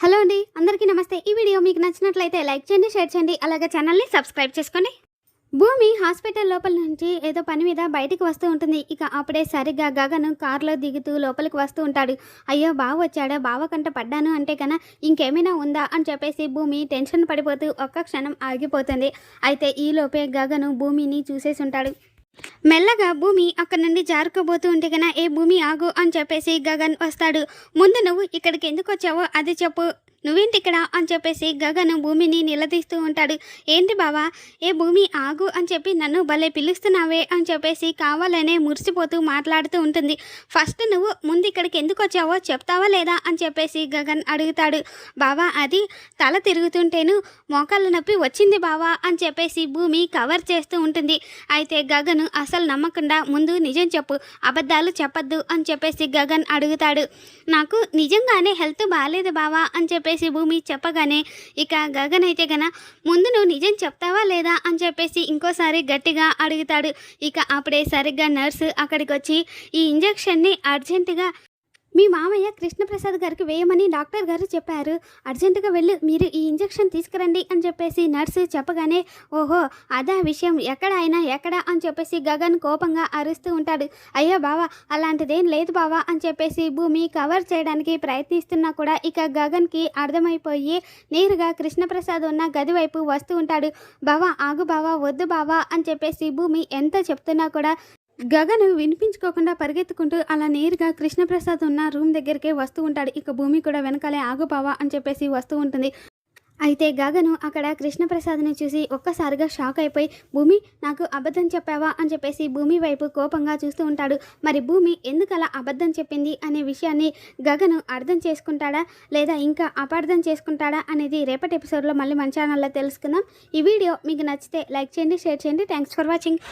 Hello అండి అందరికీ నమస్తే. ఈ వీడియో మీకు నచ్చినట్లయితే లైక్ చేయండి షేర్ చేయండి అలాగే ఛానల్ని సబ్స్క్రైబ్ చేసుకోండి. భూమి హాస్పిటల్ లోపల నుంచి ఏదో పని మీద బయటికి వస్తూ ఉంటుంది. ఇక అప్పుడే సరిగ్గా గగను కారులో దిగుతూ లోపలికి వస్తూ ఉంటాడు. అయ్యో బావ వచ్చాడా? బావ కంట పడ్డాను అంటే కన్నా ఇంకేమైనా ఉందా? అని చెప్పేసి భూమి టెన్షన్ పడిపోతూ ఒక్క క్షణం ఆగిపోతుంది. అయితే ఈ లోపే గగను భూమిని చూసేసి ఉంటాడు మెల్లగా భూమి అక్కడి నుండి జారుకోబోతూ ఉంటే కన్నా ఏ భూమి ఆగు అని చెప్పేసి గగన్ వస్తాడు. ముందు నువ్వు ఇక్కడికి ఎందుకు వచ్చావో అది చెప్పు నువ్వేంటి ఇక్కడ అని చెప్పేసి గగన్ భూమిని నిలదీస్తూ ఉంటాడు. ఏంటి బావా? ఏ భూమి ఆగు అని చెప్పి నన్ను భలే పిలుస్తున్నావే అని చెప్పేసి కావాలనే మురిసిపోతూ మాట్లాడుతూ ఉంటుంది. ఫస్ట్ నువ్వు ముందు ఇక్కడికి ఎందుకు వచ్చావో చెప్తావా లేదా అని చెప్పేసి గగన్ అడుగుతాడు. బావా అది తల తిరుగుతుంటేను మోకాళ్ళ నొప్పి వచ్చింది బావా అని చెప్పేసి భూమి కవర్ చేస్తూ ఉంటుంది. అయితే గగన్ అసలు నమ్మకుండా ముందు నిజం చెప్పు అబద్ధాలు చెప్పద్దు అని చెప్పేసి గగన్ అడుగుతాడు. నాకు నిజంగానే హెల్త్ బాగాలేదు బావా అని చెప్పేసి చెప్పేసి భూమి చెప్పగానే ఇక గగన్ అయితే గన ముందు నువ్వు నిజం చెప్తావా లేదా? అని చెప్పేసి ఇంకోసారి గట్టిగా అడుగుతాడు. ఇక అప్పుడే సరిగ్గా నర్సు అక్కడికి వచ్చి ఈ ఇంజెక్షన్ని అర్జెంటుగా మీ మామయ్య కృష్ణప్రసాద్ గారికి వేయమని డాక్టర్ గారు చెప్పారు. అర్జెంటుగా వెళ్ళి మీరు ఈ ఇంజెక్షన్ తీసుకురండి అని చెప్పేసి నర్సు చెప్పగానే ఓహో అదా విషయం. ఎక్కడ అయినా ఎక్కడ? అని చెప్పేసి గగన్ కోపంగా అరుస్తూ ఉంటాడు. అయ్యో బావా అలాంటిదేం లేదు బావా అని చెప్పేసి భూమి కవర్ చేయడానికి ప్రయత్నిస్తున్నా కూడా ఇక గగన్కి అర్థమైపోయి నేరుగా కృష్ణప్రసాద్ ఉన్న గది వైపు వస్తూ ఉంటాడు. బావా ఆగు బావా వద్దు బావా అని చెప్పేసి భూమి ఎంత చెప్తున్నా కూడా గగను వినిపించుకోకుండా పరిగెత్తుకుంటూ అలా నేరుగా కృష్ణప్రసాద్ ఉన్న రూమ్ దగ్గరికే వస్తూ ఉంటాడు. ఇక భూమి కూడా వెనకాలే ఆగుపావా అని చెప్పేసి వస్తూ ఉంటుంది. అయితే గగను అక్కడ కృష్ణప్రసాద్ని చూసి ఒక్కసారిగా షాక్ అయిపోయి భూమి నాకు అబద్ధం చెప్పావా? అని చెప్పేసి భూమి వైపు కోపంగా చూస్తూ ఉంటాడు. మరి భూమి ఎందుకు అలా అబద్ధం చెప్పింది? అనే విషయాన్ని గగను అర్థం చేసుకుంటాడా? లేదా ఇంకా అపార్థం చేసుకుంటాడా అనేది రేపటి ఎపిసోడ్లో మళ్ళీ మన ఛానల్లో తెలుసుకుందాం. ఈ వీడియో మీకు నచ్చితే లైక్ చేయండి షేర్ చేయండి. Thanks for watching.